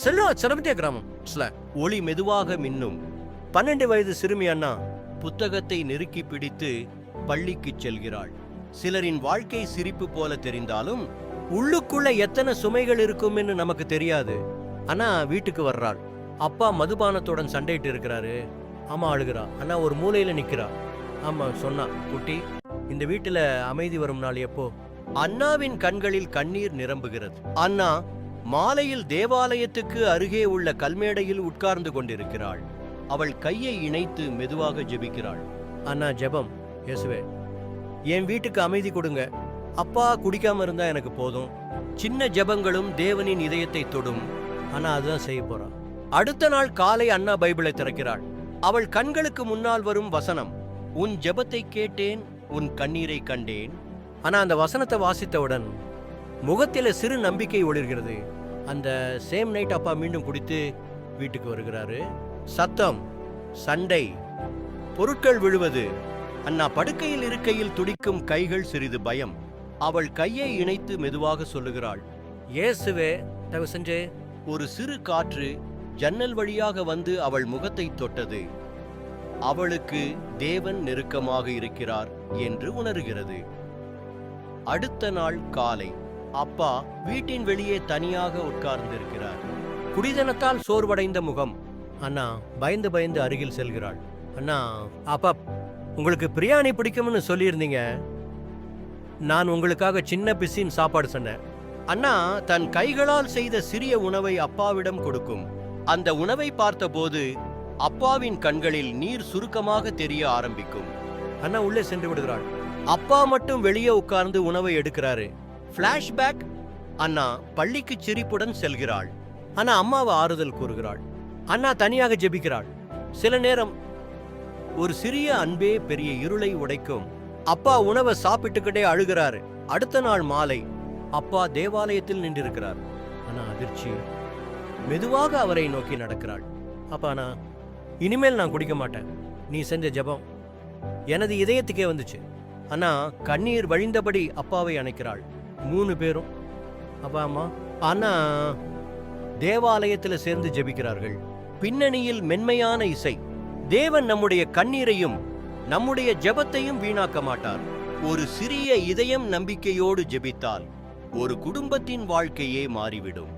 செல்லா சிரமத்திய கிராமம். ஒளி மெதுவாக மின்னும். பன்னெண்டு வயது சிறுமி அண்ணா புத்தகத்தை நெருக்கி பிடித்து பள்ளிக்கு செல்கிறாள். சிலரின் வாழ்க்கை சிரிப்பு போல தெரிந்தாலும் உள்ளுக்குள்ள எத்தனை சுமைகள் இருக்கும்னு நமக்கு தெரியாது. அண்ணா வீட்டுக்கு வர்றாள். அப்பா மதுபானத்துடன் சண்டையிட்டு இருக்கிறாரு. அம்மா அழுகிறா. அண்ணா ஒரு மூலையில நிக்கிறா. ஆமா சொன்னா குட்டி இந்த வீட்டுல அமைதி வரும் நாள் எப்போ? அண்ணாவின் கண்களில் கண்ணீர் நிரம்புகிறது. அண்ணா மாலையில் தேவாலயத்துக்கு அருகே உள்ள கல்மேடையில் உட்கார்ந்து கொண்டிருக்கிறாள். அவள் கையை இணைத்து மெதுவாக ஜெபிக்கிறாள். அண்ணா ஜெபம். இயேசுவே என் வீட்டுக்கு அமைதி கொடுங்க. அப்பா குடிக்காம இருந்தா எனக்கு போதும். சின்ன ஜெபங்களும் தேவனின் இதயத்தை தொடும். ஆனா அதுதான் செய்ய போறான் அடுத்த நாள் காலை அண்ணா பைபிளை திறக்கிறாள். அவள் கண்களுக்கு முன்னால் வரும் வசனம். உன் ஜெபத்தை கேட்டேன் உன் கண்ணீரை கண்டேன். ஆனா அந்த வசனத்தை வாசித்தவுடன் முகத்தில் சிறு நம்பிக்கை ஒளிர்கிறது. அந்த சேம் நைட் அப்பா மீண்டும் குடித்து வீட்டுக்கு வருகிறாரு. சத்தம் சண்டை பொருட்கள் விழுவது. அண்ணா படுக்கையில் இருக்கையில் துடிக்கும் கைகள் சிறிது பயம். அவள் கையை இணைத்து மெதுவாக சொல்லுகிறாள் இயேசுவே தயவு செஞ்சு. ஒரு சிறு காற்று ஜன்னல் வழியாக வந்து அவள் முகத்தை தொட்டது. அவளுக்கு தேவன் நெருக்கமாக இருக்கிறார் என்று உணர்கிறது. அடுத்த நாள் காலை. அப்பா வீட்டின் வெளியே தனியாக உட்கார்ந்திருக்கிறார். குடிதனத்தால் சோர்வடைந்த முகம். அண்ணா பயந்து பயந்து அருகில் செல்கிறாள். அண்ணா அப்பா உங்களுக்கு பிரியாணி பிடிக்கும்னு சொல்லியிருந்தீங்க. நான் உங்களுக்காக சின்ன பிசின் சாப்பாடு சொன்னேன். அண்ணா தன் கைகளால் செய்த சிறிய உணவை அப்பாவிடம் கொடுக்கும். அந்த உணவை பார்த்தபோது அப்பாவின் கண்களில் நீர் சுருக்கமாக தெரிய ஆரம்பிக்கும். அண்ணா உள்ளே சென்று விடுகிறாள். அப்பா மட்டும் வெளியே உட்கார்ந்து உணவை எடுக்கிறாரு. ஃப்ளாஷ்பேக் அண்ணா பள்ளிக்கு சிரிப்புடன் செல்கிறாள். அண்ணா அம்மாவை ஆறுதல் கூறுகிறாள். அண்ணா தனியாக ஜெபிக்கிறாள். சில நேரம் ஒரு சிறிய அன்பே பெரிய இருளை உடைக்கும். அப்பா உணவை சாப்பிட்டுக்கிட்டே அழுகிறாரு. அடுத்த நாள் மாலை அப்பா தேவாலயத்தில் நின்றிருக்கிறார். ஆனா அதிர்ச்சி. மெதுவாக அவரை நோக்கி நடக்கிறாள். அப்பா இனிமேல் நான் குடிக்க மாட்டேன். நீ செஞ்ச ஜெபம் எனது இதயத்துக்கே வந்துச்சு. அண்ணா கண்ணீர் வழிந்தபடி அப்பாவை அணைக்கிறாள். மூணு பேரும். அப்பாமா ஆனால் அண்ணா தேவாலயத்தில் சேர்ந்து ஜெபிக்கிறார்கள். பின்னணியில் மென்மையான இசை. தேவன் நம்முடைய கண்ணீரையும் நம்முடைய ஜெபத்தையும் வீணாக்க மாட்டார். ஒரு சிறிய இதயம் நம்பிக்கையோடு ஜெபித்தால் ஒரு குடும்பத்தின் வாழ்க்கையே மாறிவிடும்.